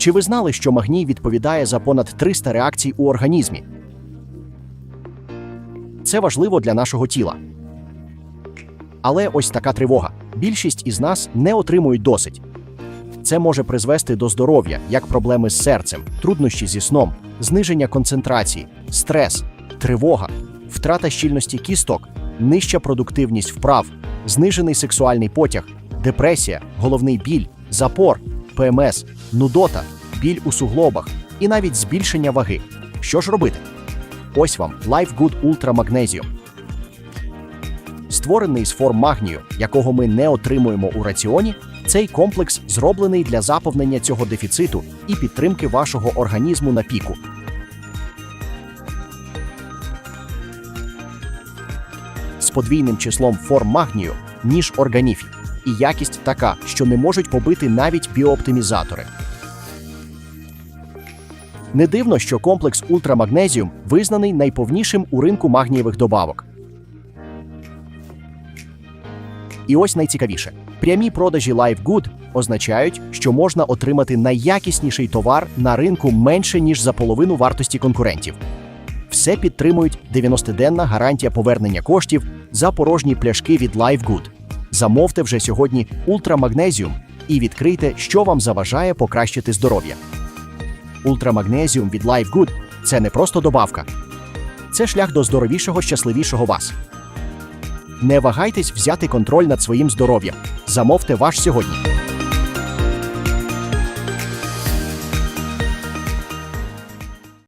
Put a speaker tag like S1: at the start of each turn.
S1: Чи ви знали, що магній відповідає за понад 300 реакцій у організмі? Це важливо для нашого тіла. Але ось така тривога. Більшість із нас не отримують досить. Це може призвести до здоров'я, як проблеми з серцем, труднощі зі сном, зниження концентрації, стрес, тривога, втрата щільності кісток, нижча продуктивність вправ, знижений сексуальний потяг, депресія, головний біль, запор, ПМС, нудота, біль у суглобах і навіть збільшення ваги. Що ж робити? Ось вам Life Good Ultra Magnesium. Створений з форм магнію, якого ми не отримуємо у раціоні, цей комплекс зроблений для заповнення цього дефіциту і підтримки вашого організму на піку. З подвійним числом форм магнію, ніж органіфі, і якість така, що не можуть побити навіть біооптимізатори. Не дивно, що комплекс ультрамагнезіум визнаний найповнішим у ринку магнієвих добавок. І ось найцікавіше: прямі продажі LiveGood означають, що можна отримати найякісніший товар на ринку менше ніж за половину вартості конкурентів. Все підтримують 90-денна гарантія повернення коштів за порожні пляшки від LiveGood. Замовте вже сьогодні ультрамагнезіум і відкрийте, що вам заважає покращити здоров'я. Ультрамагнезіум від LiveGood – це не просто добавка, це шлях до здоровішого, щасливішого вас. Не вагайтесь взяти контроль над своїм здоров'ям. Замовте ваш сьогодні.